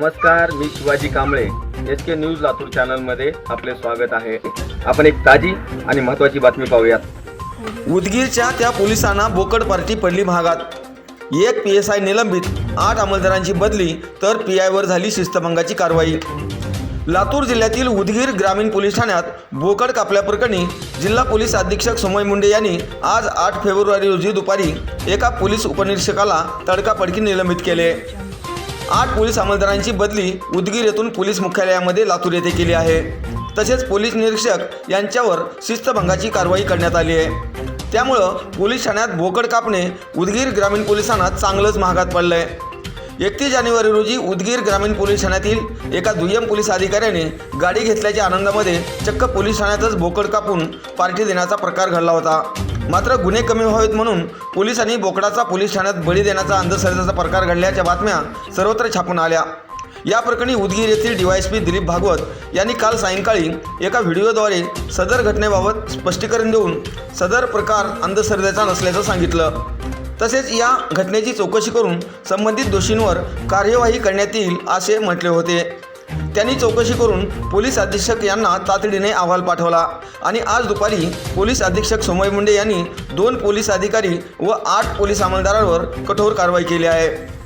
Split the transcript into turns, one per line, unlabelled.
मी Shivaji Kamble. H K news Latur चॅनलमध्ये आपले स्वागत आहे. आपण एक ताजी आणि महत्त्वाची बातमी पाहूयात.
उदगीरच्या त्या पोलिसांना बोकड पार्टी पडली महागात. एक पी एस आय निलंबित आठ अंमलदारांची बदली तर पी आयवर झाली शिस्तभंगाची कारवाई. लातूर जिल्ह्यातील उदगीर ग्रामीण पोलीस ठाण्यात बोकड कापल्याप्रकरणी जिल्हा पोलीस अधीक्षक सोमय मुंडे यांनी आज आठ फेब्रुवारी रोजी दुपारी एका पोलीस उपनिरीक्षकाला तडकाफडकी निलंबित केले. आठ पोलीस अंमलदारांची बदली उदगीर येथून पोलीस मुख्यालयामध्ये लातूर येथे केली आहे. तसेच पोलीस निरीक्षक यांच्यावर शिस्तभंगाची कारवाई करण्यात आली आहे. त्यामुळं पोलीस ठाण्यात भोकड कापणे उदगीर ग्रामीण पोलिसांना चांगलंच महागात पडलं आहे एकतीस जानेवारी रोजी उदगीर ग्रामीण पोलीस ठाण्यातील एका दुय्यम पोलीस अधिकाऱ्याने गाडी घेतल्याच्या आनंदामध्ये चक्क पोलीस ठाण्यातच भोकड कापून पार्टी देण्याचा प्रकार घडला होता. मात्र गुन्हे कमी व्हावेत म्हणून पोलिसांनी बोकडाचा पोलीस ठाण्यात बळी देण्याचा अंधश्रद्धेचा प्रकार घडल्याच्या बातम्या सर्वत्र छापून आल्या. या प्रकरणी उदगीर येथील डीवायएसपी दिलीप भागवत यांनी काल सायंकाळी एका व्हिडिओद्वारे सदर घटनेबाबत स्पष्टीकरण देऊन सदर प्रकार अंधश्रद्धेचा नसल्याचं सांगितलं. तसेच या घटनेची चौकशी करून संबंधित दोषींवर कार्यवाही करण्यात येईल असे म्हटले होते. त्यांनी चौकशी करून पोलीस अधीक्षक यांना तातडीने अहवाल पाठवला. आणि आज दुपारी पोलीस अधीक्षक सोमय मुंडे यांनी दोन पोलीस अधिकारी व आठ पोलीस अंमलदारांवर कठोर कारवाई केली आहे.